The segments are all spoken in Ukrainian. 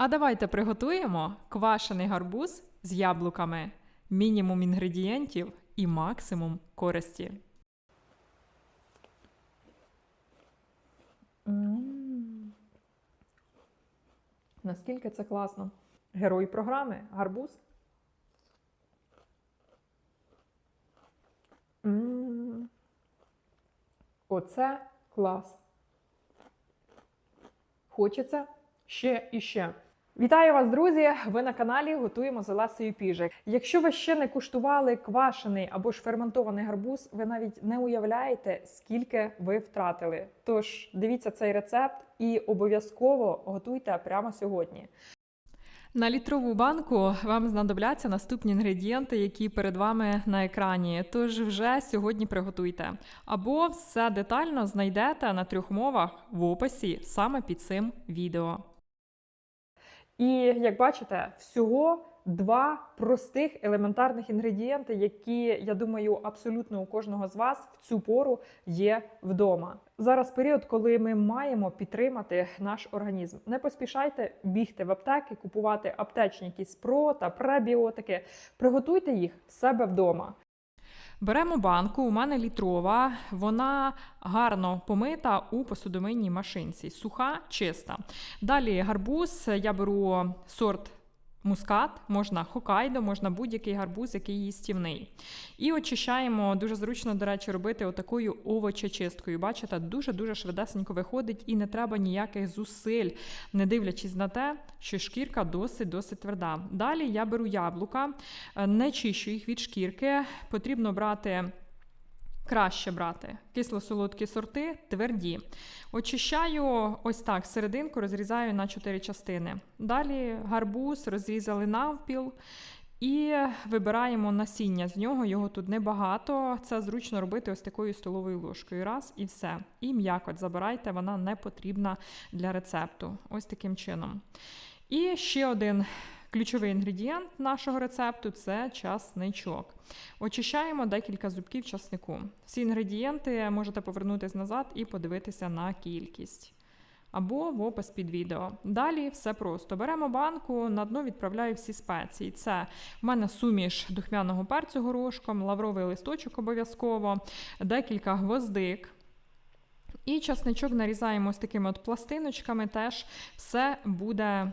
А давайте приготуємо квашений гарбуз з яблуками. Мінімум інгредієнтів і максимум користі. Наскільки це класно. Герой програми гарбуз. М. Оце клас. Хочеться ще і ще. Вітаю вас, друзі! Ви на каналі Готуємо з Олесею Піжик. Якщо ви ще не куштували квашений або ж ферментований гарбуз, ви навіть не уявляєте, скільки ви втратили. Тож дивіться цей рецепт і обов'язково готуйте прямо сьогодні. На літрову банку вам знадобляться наступні інгредієнти, які перед вами на екрані. Тож вже сьогодні приготуйте. Або все детально знайдете на трьох мовах в описі саме під цим відео. І як бачите, всього два простих елементарних інгредієнти, які, я думаю, абсолютно у кожного з вас в цю пору є вдома. Зараз період, коли ми маємо підтримати наш організм. Не поспішайте бігти в аптеки, купувати аптечні якісь про та пребіотики. Приготуйте їх в себе вдома. Беремо банку, у мене літрова, вона гарно помита у посудомийній машинці, суха, чиста. Далі гарбуз, я беру сорт мускат, можна хокайдо, можна будь-який гарбуз, який їстівний. І очищаємо, дуже зручно, до речі, робити отакою овочечисткою. Бачите, дуже-дуже швидесенько виходить і не треба ніяких зусиль, не дивлячись на те, що шкірка досить-досить тверда. Далі я беру яблука, е, не чищу їх від шкірки, потрібно брати. Краще брати кисло-солодкі сорти, тверді. Очищаю ось так серединку, розрізаю на 4 частини. Далі гарбуз розрізали навпіл і вибираємо насіння з нього. Його тут небагато. Це зручно робити ось такою столовою ложкою. Раз і все. І м'якоть забирайте, вона не потрібна для рецепту. Ось таким чином. І ще один Ключовий інгредієнт нашого рецепту це часничок. Очищаємо декілька зубків часнику. Всі інгредієнти можете повернутися назад і подивитися на кількість. Або в опис під відео. Далі все просто. Беремо банку, на дно відправляю всі спеції. Це в мене суміш духмяного перцю горошком, лавровий листочок обов'язково, декілька гвоздик. І часничок нарізаємо з такими от пластиночками, теж все буде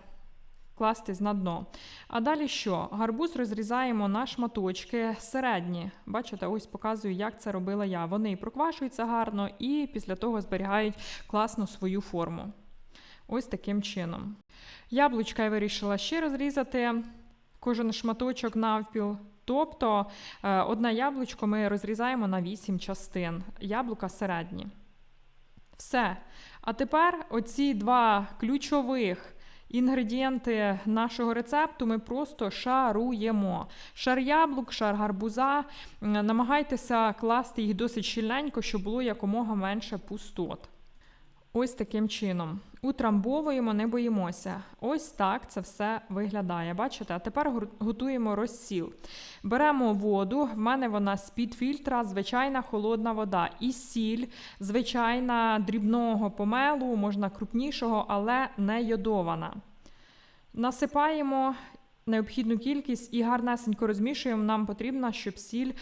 кластись на дно. А далі що? Гарбуз розрізаємо на шматочки середні. Бачите, ось показую, як це робила я. Вони проквашуються гарно і після того зберігають класно свою форму. Ось таким чином. Яблучка я вирішила ще розрізати кожен шматочок навпіл. Тобто е, одне яблучко ми розрізаємо на 8 частин. Яблука середні. Все. А тепер оці два ключових Інгредієнти нашого рецепту ми просто шаруємо. Шар яблук, шар гарбуза. Намагайтеся класти їх досить щільненько, щоб було якомога менше пустот. Ось таким чином. Утрамбовуємо, не боїмося. Ось так це все виглядає. Бачите? А тепер готуємо розсіл. Беремо воду, в мене вона з-під фільтра, звичайна холодна вода. І сіль, звичайна дрібного помелу, можна крупнішого, але не йодована. Насипаємо. Необхідну кількість і гарнесенько розмішуємо. Нам потрібно, щоб сіль е,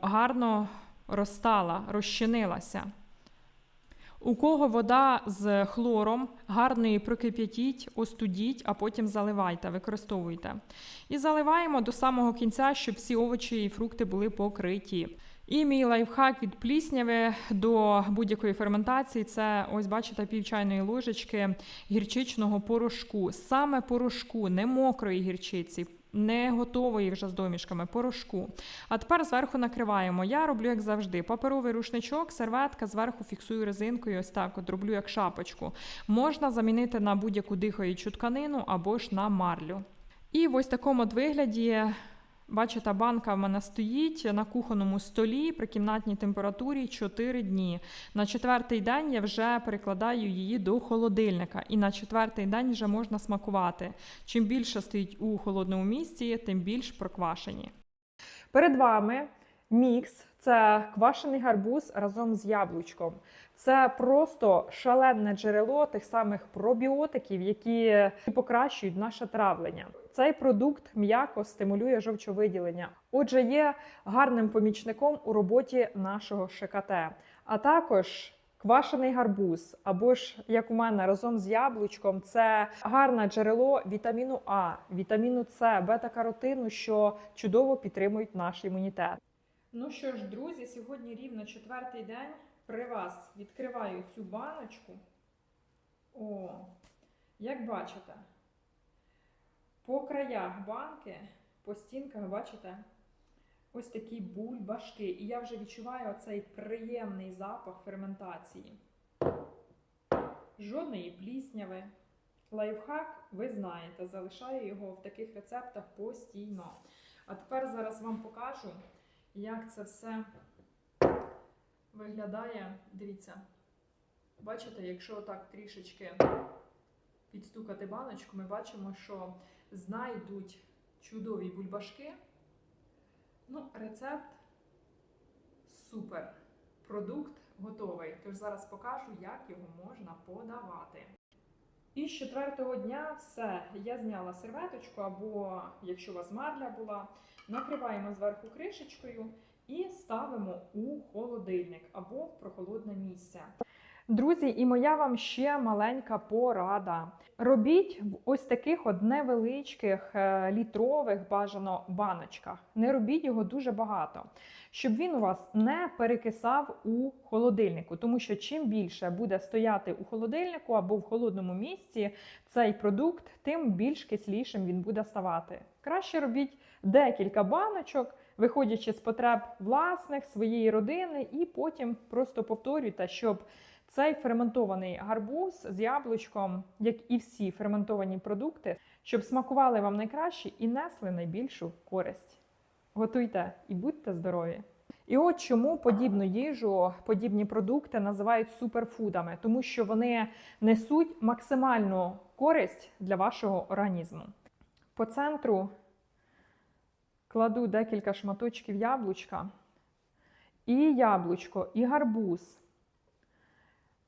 гарно розстала, розчинилася. У кого вода з хлором, гарно її прокип'ятіть, остудіть, а потім заливайте, використовуйте. І заливаємо до самого кінця, щоб всі овочі і фрукти були покриті. І мій лайфхак від плісняви до будь-якої ферментації це ось, бачите, пів чайної ложечки гірчичного порошку. Саме порошку, не мокрої гірчиці не готової вже з домішками, порошку. А тепер зверху накриваємо. Я роблю, як завжди, паперовий рушничок, серветка, зверху фіксую резинкою, ось так от роблю як шапочку. Можна замінити на будь-яку дихаючу тканину або ж на марлю. І в ось такому от вигляді Бачите, банка в мене стоїть на кухонному столі при кімнатній температурі 4 дні. На четвертий день я вже перекладаю її до холодильника, і на четвертий день вже можна смакувати. Чим більше стоїть у холодному місці, тим більш проквашені. Перед вами мікс це квашений гарбуз разом з яблучком. Це просто шалене джерело тих самих пробіотиків, які покращують наше травлення. Цей продукт м'яко стимулює жовчовиділення. Отже, є гарним помічником у роботі нашого ШКТ, а також. Квашений гарбуз, або ж як у мене разом з яблучком, це гарне джерело вітаміну А, вітаміну С, бета-каротину, що чудово підтримують наш імунітет. Ну що ж, друзі, сьогодні рівно четвертий день при вас відкриваю цю баночку. О, як бачите, по краях банки, по стінках, бачите, ось такі бульбашки. І я вже відчуваю цей приємний запах ферментації. Жодної плісняви. Лайфхак, ви знаєте, залишаю його в таких рецептах постійно. А тепер зараз вам покажу, як це все виглядає. Дивіться, бачите, якщо отак трішечки підстукати баночку, ми бачимо, що знайдуть чудові бульбашки. Ну, рецепт супер. Продукт готовий. Тож зараз покажу, як його можна подавати. І з четвертого дня все. Я зняла серветочку, або якщо у вас марля була, накриваємо зверху кришечкою і ставимо у холодильник або в прохолодне місце. Друзі, і моя вам ще маленька порада. Робіть в ось таких от невеличких е, літрових бажано баночках. Не робіть його дуже багато, щоб він у вас не перекисав у холодильнику. Тому що чим більше буде стояти у холодильнику або в холодному місці цей продукт, тим більш кислішим він буде ставати. Краще робіть декілька баночок, виходячи з потреб власних, своєї родини, і потім просто повторюйте, щоб цей ферментований гарбуз з яблучком, як і всі ферментовані продукти, щоб смакували вам найкраще і несли найбільшу користь. Готуйте і будьте здорові! І от чому подібну їжу, подібні продукти називають суперфудами, тому що вони несуть максимальну користь для вашого організму. По центру кладу декілька шматочків яблучка, і яблучко, і гарбуз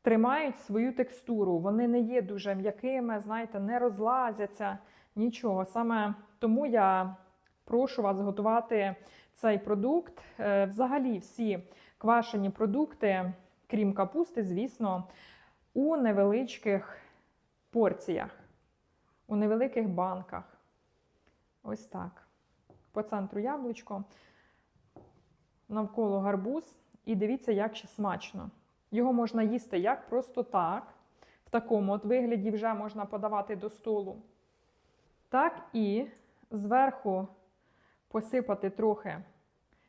тримають свою текстуру. Вони не є дуже м'якими, знаєте, не розлазяться нічого. Саме тому я прошу вас готувати цей продукт. Е, Взагалі, всі квашені продукти, крім капусти, звісно, у невеличких порціях, у невеликих банках. Ось так. По центру яблучко, навколо гарбуз. І дивіться, як ще смачно. Його можна їсти як просто так, в такому от вигляді вже можна подавати до столу. Так і зверху посипати трохи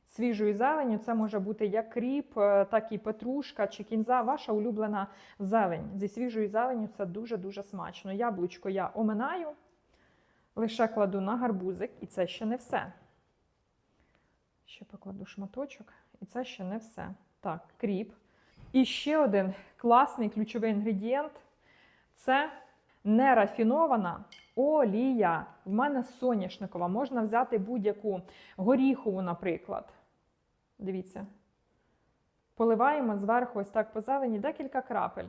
свіжою зеленню. Це може бути як кріп, е, так і петрушка чи кінза, ваша улюблена зелень. Зі свіжою зеленню це дуже-дуже смачно. Яблучко я оминаю, лише кладу на гарбузик, і це ще не все. Ще покладу шматочок, і це ще не все. Так, кріп. І ще один класний ключовий інгредієнт це нерафінована олія. В мене соняшникова. Можна взяти будь-яку горіхову, наприклад. Дивіться. Поливаємо зверху ось так по зелені декілька крапель.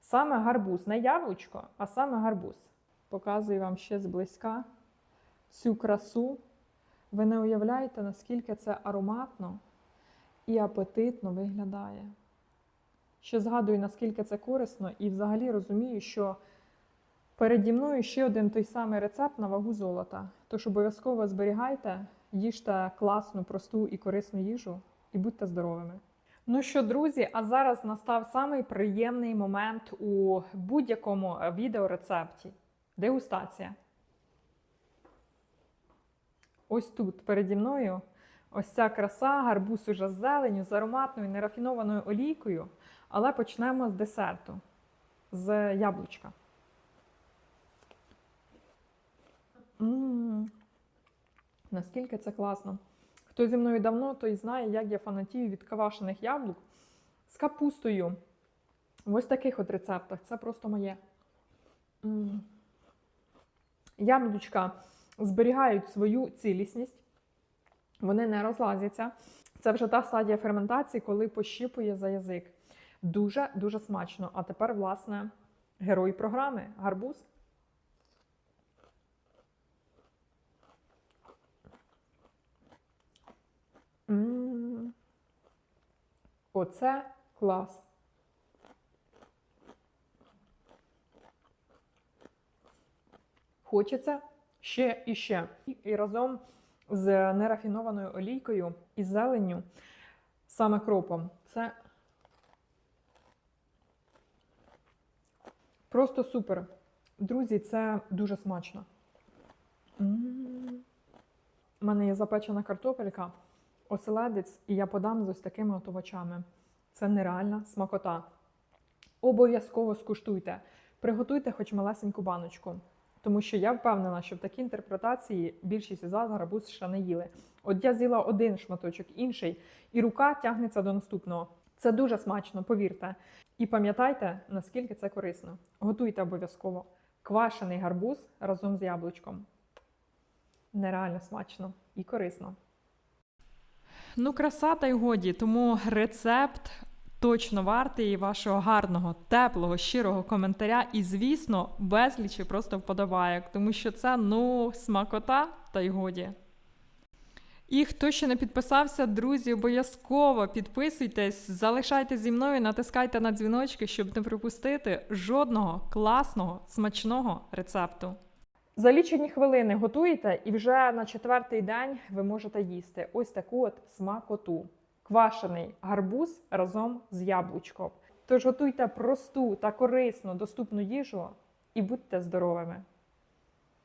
Саме гарбуз, не яблучко, а саме гарбуз. Показую вам ще зблизька цю красу. Ви не уявляєте, наскільки це ароматно і апетитно виглядає. Ще згадую, наскільки це корисно, і взагалі розумію, що переді мною ще один той самий рецепт на вагу золота. Тож обов'язково зберігайте, їжте класну, просту і корисну їжу, і будьте здоровими. Ну що, друзі, а зараз настав самий приємний момент у будь-якому відеорецепті дегустація. Ось тут переді мною ось ця краса, гарбуз уже з зеленю, з ароматною нерафінованою олійкою. Але почнемо з десерту, з яблучка. М-м-м. Наскільки це класно. Хто зі мною давно, той знає, як я фанатію від кавашених яблук з капустою. В ось таких от рецептах. Це просто моє. М-м. Яблучка зберігають свою цілісність, вони не розлазяться. Це вже та стадія ферментації, коли пощипує за язик. Дуже дуже смачно. А тепер, власне, герой програми гарбуз. М. Оце клас. Хочеться ще і ще. І разом з нерафінованою олійкою і зеленню, саме кропом. Це просто супер. Друзі, це дуже смачно. М. У мене є запечена картопелька, оселедець, і я подам з ось такими от овочами. Це нереальна смакота. Обов'язково скуштуйте. Приготуйте хоч малесеньку баночку. Тому що я впевнена, що в такій інтерпретації більшість із вас гарбуз ще не їли. От я з'їла один шматочок, інший, і рука тягнеться до наступного. Це дуже смачно, повірте. І пам'ятайте, наскільки це корисно. Готуйте обов'язково квашений гарбуз разом з яблучком. Нереально смачно і корисно. Ну, краса та й годі, тому рецепт точно вартий вашого гарного, теплого, щирого коментаря. І, звісно, безлічі просто вподобайок, тому що це ну смакота та й годі. І хто ще не підписався, друзі, обов'язково підписуйтесь, залишайте зі мною, натискайте на дзвіночки, щоб не пропустити жодного класного, смачного рецепту. За лічені хвилини готуєте, і вже на четвертий день ви можете їсти ось таку от смакоту. Квашений гарбуз разом з яблучком. Тож готуйте просту та корисну доступну їжу і будьте здоровими!